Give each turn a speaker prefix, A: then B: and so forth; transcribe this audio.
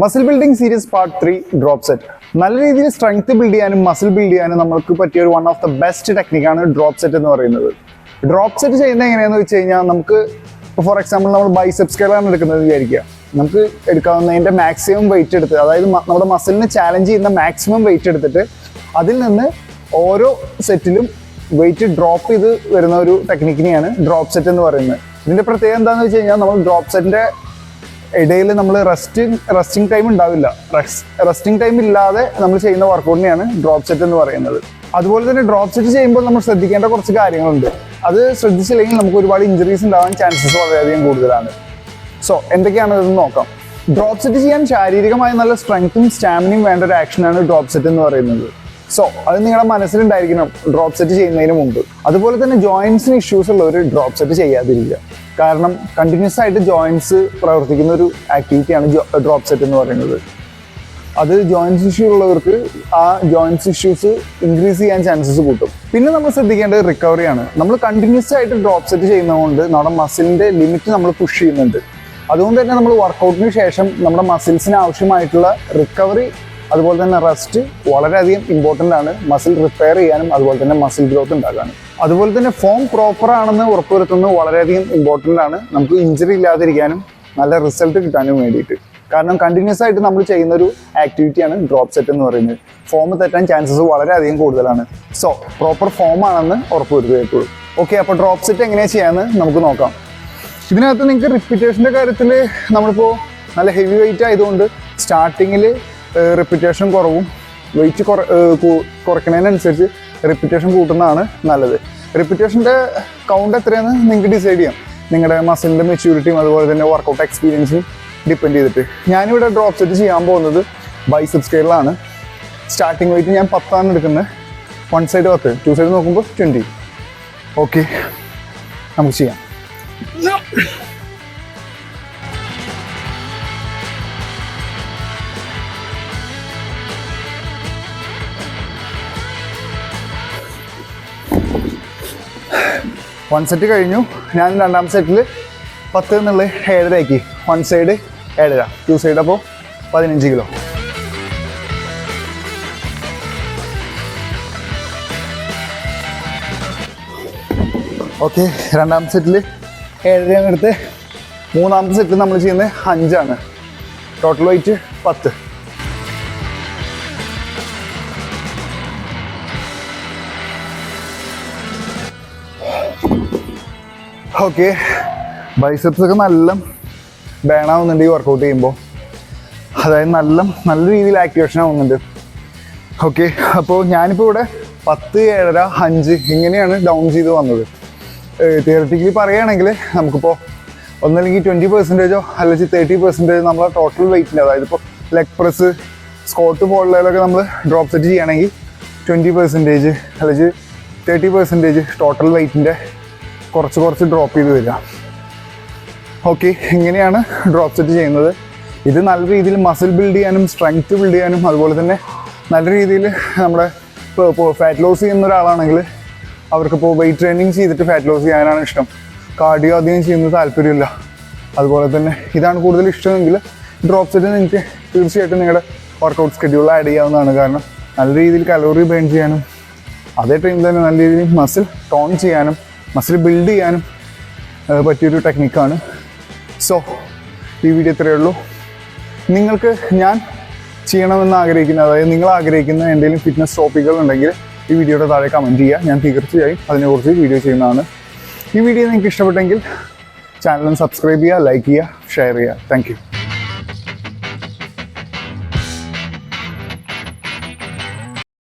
A: Muscle building series part three drop set നല്ല രീതിയിൽ strength build ചെയ്യാനും മസിൽ ബിൽഡ് ചെയ്യാനും നമുക്ക് പറ്റിയ ഒരു വൺ ഓഫ് ദ ബെസ്റ്റ് ടെക്നിക്കാണ് ഡ്രോപ്പ് സെറ്റ് എന്ന് പറയുന്നത്. ഡ്രോപ്പ് സെറ്റ് ചെയ്യുന്നത് എങ്ങനെയാണെന്ന് വെച്ച് കഴിഞ്ഞാൽ നമുക്ക് ഫോർ എക്സാമ്പിൾ നമ്മൾ ബൈസെപ്സ് സ്കെയിലാണ് എടുക്കുന്നത് വിചാരിക്കുക. നമുക്ക് എടുക്കാവുന്നതിന്റെ മാക്സിമം വെയിറ്റ് എടുത്ത് അതായത് നമ്മുടെ മസിലിന് ചാലഞ്ച് ചെയ്യുന്ന മാക്സിമം വെയിറ്റ് എടുത്തിട്ട് അതിൽ നിന്ന് ഓരോ സെറ്റിലും വെയിറ്റ് ഡ്രോപ്പ് ചെയ്ത് വരുന്ന ഒരു ടെക്നിക്കിനെയാണ് ഡ്രോപ്പ് സെറ്റ് എന്ന് പറയുന്നത്. ഇതിന്റെ പ്രത്യേകത എന്താണെന്ന് വെച്ച് കഴിഞ്ഞാൽ നമ്മൾ ഡ്രോപ്പ് സെറ്റിന്റെ ഇടയിൽ നമ്മൾ റെസ്റ്റിംഗ് റെസ്റ്റിംഗ് ടൈം ഉണ്ടാവില്ല. റെസ്റ്റിംഗ് ടൈം ഇല്ലാതെ നമ്മൾ ചെയ്യുന്ന വർക്കൗട്ടിനെയാണ് ഡ്രോപ്പ് സെറ്റ് എന്ന് പറയുന്നത്. അതുപോലെ തന്നെ ഡ്രോപ്പ് സെറ്റ് ചെയ്യുമ്പോൾ നമ്മൾ ശ്രദ്ധിക്കേണ്ട കുറച്ച് കാര്യങ്ങളുണ്ട്. അത് ശ്രദ്ധിച്ചില്ലെങ്കിൽ നമുക്ക് ഒരുപാട് ഇഞ്ചറീസ് ഉണ്ടാവാൻ ചാൻസസ് വളരെയധികം കൂടുതലാണ്. സോ എന്തൊക്കെയാണ് ഇതെന്ന് നോക്കാം. ഡ്രോപ്പ് സെറ്റ് ചെയ്യാൻ ശാരീരികമായി നല്ല സ്ട്രെങ്ത്തും സ്റ്റാമിനയും വേണ്ട ഒരു ആക്ഷനാണ് ഡ്രോപ്പ് സെറ്റ് എന്ന് പറയുന്നത്. സോ അത് നിങ്ങളുടെ മനസ്സിലുണ്ടായിരിക്കണം. ഡ്രോപ്പ് സെറ്റ് ചെയ്യുന്നതിന് മുമ്പ്. അതുപോലെ തന്നെ ജോയിൻസിന് ഇഷ്യൂസ് ഉള്ളവർ ഡ്രോപ്പ് സെറ്റ് ചെയ്യാതിരിക്കുക. കാരണം കണ്ടിന്യൂസ് ആയിട്ട് ജോയിൻസ് പ്രവർത്തിക്കുന്ന ഒരു ആക്ടിവിറ്റിയാണ് ഡ്രോപ്പ് സെറ്റ് എന്ന് പറയുന്നത്. അത് ജോയിൻസ് ഇഷ്യൂ ഉള്ളവർക്ക് ആ ജോയിൻസ് ഇഷ്യൂസ് ഇൻക്രീസ് ചെയ്യാൻ ചാൻസസ് കൂട്ടും. പിന്നെ നമ്മൾ ശ്രദ്ധിക്കേണ്ടത് റിക്കവറിയാണ് നമ്മൾ കണ്ടിന്യൂസ് ആയിട്ട് ഡ്രോപ്പ് സെറ്റ് ചെയ്യുന്നതുകൊണ്ട് നമ്മുടെ മസിലിന്റെ ലിമിറ്റ് നമ്മൾ പുഷ് ചെയ്യുന്നുണ്ട്. അതുകൊണ്ട് തന്നെ നമ്മൾ വർക്കൗട്ടിന് ശേഷം നമ്മുടെ മസിൽസിന് ആവശ്യമായിട്ടുള്ള റിക്കവറി അതുപോലെ തന്നെ റെസ്റ്റ് വളരെയധികം ഇമ്പോർട്ടന്റ് ആണ്. മസിൽ റിപ്പയർ ചെയ്യാനും അതുപോലെ തന്നെ മസിൽ ഗ്രോത്ത് ഉണ്ടാക്കാനും. അതുപോലെ തന്നെ ഫോം പ്രോപ്പർ ആണെന്ന് ഉറപ്പുവരുത്തുന്നത് വളരെയധികം ഇമ്പോർട്ടന്റ് ആണ്. നമുക്ക് ഇഞ്ചറി ഇല്ലാതിരിക്കാനും നല്ല റിസൾട്ട് കിട്ടാനും വേണ്ടിയിട്ട്. കാരണം കണ്ടിന്യൂസ് ആയിട്ട് നമ്മൾ ചെയ്യുന്ന ഒരു ആക്ടിവിറ്റിയാണ് ഡ്രോപ്പ് സെറ്റ് എന്ന് പറയുന്നത്. ഫോം തെറ്റാൻ ചാൻസസ് വളരെയധികം കൂടുതലാണ്. സോ പ്രോപ്പർ ഫോം ആണെന്ന് ഉറപ്പുവരുത്തുക എപ്പോഴും ഓക്കെ അപ്പോൾ ഡ്രോപ്പ് സെറ്റ് എങ്ങനെയാണ് ചെയ്യാമെന്ന് നമുക്ക് നോക്കാം. ഇതിനകത്ത് നിങ്ങൾക്ക് റിപ്പീറ്റേഷന്റെ കാര്യത്തിൽ നമ്മളിപ്പോൾ നല്ല ഹെവി വെയിറ്റ് ആയതുകൊണ്ട് സ്റ്റാർട്ടിങ്ങിൽ റിപ്പീറ്റേഷൻ കുറവും. വെയിറ്റ് കുറ കുറയ്ക്കുന്നതിനനുസരിച്ച് റെപ്യൂട്ടേഷൻ കൂട്ടുന്നതാണ് നല്ലത്. റെപ്യൂട്ടേഷന്റെ കൗണ്ട് എത്രയാണെന്ന് നിങ്ങൾക്ക് ഡിസൈഡ് ചെയ്യാം. നിങ്ങളുടെ മസിലിന്റെ മെച്യൂരിറ്റിയും അതുപോലെ തന്നെ വർക്കൗട്ട് എക്സ്പീരിയൻസും ഡിപ്പെൻഡ് ചെയ്തിട്ട്. ഞാനിവിടെ ഡ്രോപ്പ് സെറ്റ് ചെയ്യാൻ പോകുന്നത് ബൈസെപ്പ് സ്കെയിലാണ് സ്റ്റാർട്ടിങ് വെയിറ്റ് ഞാൻ പത്താണ് എടുക്കുന്നത് വൺ സൈഡ് പത്ത് ടു സൈഡ് നോക്കുമ്പോൾ ട്വന്റി ഓക്കെ നമുക്ക് ചെയ്യാം. വൺ സെറ്റ് കഴിഞ്ഞു. ഞാൻ രണ്ടാം സെറ്റിൽ പത്ത് എന്നുള്ള ഏഴരയാക്കി വൺ സൈഡ് ഏഴര. ടു സൈഡ് അപ്പോൾ പതിനഞ്ച് കിലോ. ഓക്കെ രണ്ടാം സെറ്റിൽ ഏഴരയാണ് എടുത്ത് മൂന്നാമത്തെ സെറ്റിൽ നമ്മൾ ചെയ്യുന്നത് അഞ്ചാണ്. ടോട്ടൽ വെയിറ്റ് പത്ത്. ഓക്കെ. ബൈസെപ്സ് ഒക്കെ നല്ല ബേൺ ആവുന്നുണ്ട് ഈ വർക്കൗട്ട് ചെയ്യുമ്പോൾ അതായത് നല്ല നല്ല രീതിയിൽ ആക്ടിവേഷൻ ആവുന്നുണ്ട്. ഓക്കെ. അപ്പോൾ ഞാനിപ്പോൾ ഇവിടെ പത്ത് ഏഴര അഞ്ച് ഇങ്ങനെയാണ് ഡൗൺ ചെയ്ത് വന്നത്. തിയററ്റിക്കലി പറയുകയാണെങ്കിൽ നമുക്കിപ്പോൾ ഒന്നല്ലെങ്കിൽ ട്വന്റി പെർസെന്റേജോ അല്ലെങ്കിൽ തേർട്ടി പെർസെന്റേജ് നമ്മളെ ടോട്ടൽ വെയിറ്റിന്റെ അതായത് ഇപ്പോൾ ലെഗ് പ്രസ് സ്കോട്ട് പോലുള്ളതിലൊക്കെ നമ്മൾ ഡ്രോപ്പ് സെറ്റ് ചെയ്യുകയാണെങ്കിൽ ട്വന്റി പെർസെന്റേജ് അല്ലെങ്കിൽ തേർട്ടി പെർസെന്റേജ് ടോട്ടൽ വെയിറ്റിന്റെ കുറച്ച് കുറച്ച് ഡ്രോപ്പ് ചെയ്ത് വരിക. ഓക്കെ ഇങ്ങനെയാണ് ഡ്രോപ്പ് സെറ്റ് ചെയ്യുന്നത്. ഇത് നല്ല രീതിയിൽ മസിൽ ബിൽഡ് ചെയ്യാനും സ്ട്രെങ്ത് ബിൽഡ് ചെയ്യാനും അതുപോലെ തന്നെ നല്ല രീതിയിൽ നമ്മുടെ ഇപ്പോൾ ഫാറ്റ് ലോസ് ചെയ്യുന്ന ഒരാളാണെങ്കിൽ അവർക്കിപ്പോൾ വെയിറ്റ് ട്രെയിനിങ് ചെയ്തിട്ട് ഫാറ്റ് ലോസ് ചെയ്യാനാണ് ഇഷ്ടം. കാർഡിയോ അധികം ചെയ്യുന്ന താല്പര്യമില്ല. അതുപോലെ തന്നെ ഇതാണ് കൂടുതൽ ഇഷ്ടമെങ്കിൽ ഡ്രോപ്പ് സെറ്റ് നിങ്ങൾക്ക് തീർച്ചയായിട്ടും നിങ്ങളുടെ വർക്കൗട്ട് സ്കെഡ്യൂൾ ആഡ് ചെയ്യാവുന്നതാണ്. കാരണം നല്ല രീതിയിൽ കലോറി ബേൺ ചെയ്യാനും അതേ ടൈമിൽ തന്നെ നല്ല രീതിയിൽ മസിൽ ടോൺ ചെയ്യാനും മസിൽ ബിൽഡ് ചെയ്യാനും പറ്റിയൊരു ടെക്നിക്കാണ് സോ ഈ വീഡിയോ ഇത്രയേ ഉള്ളൂ. നിങ്ങൾക്ക് ഞാൻ ചെയ്യണമെന്ന് ആഗ്രഹിക്കുന്ന അതായത് നിങ്ങൾ ആഗ്രഹിക്കുന്ന എന്തെങ്കിലും ഫിറ്റ്നസ് ടോപ്പിക്കുകൾ ഉണ്ടെങ്കിൽ ഈ വീഡിയോയുടെ താഴെ കമന്റ് ചെയ്യുക. ഞാൻ തീർച്ചയായും അതിനെക്കുറിച്ച് വീഡിയോ ചെയ്യുന്നതാണ്. ഈ വീഡിയോ നിങ്ങൾക്ക് ഇഷ്ടപ്പെട്ടെങ്കിൽ ചാനലും സബ്സ്ക്രൈബ് ചെയ്യുക ലൈക്ക് ചെയ്യുക ഷെയർ ചെയ്യുക. താങ്ക്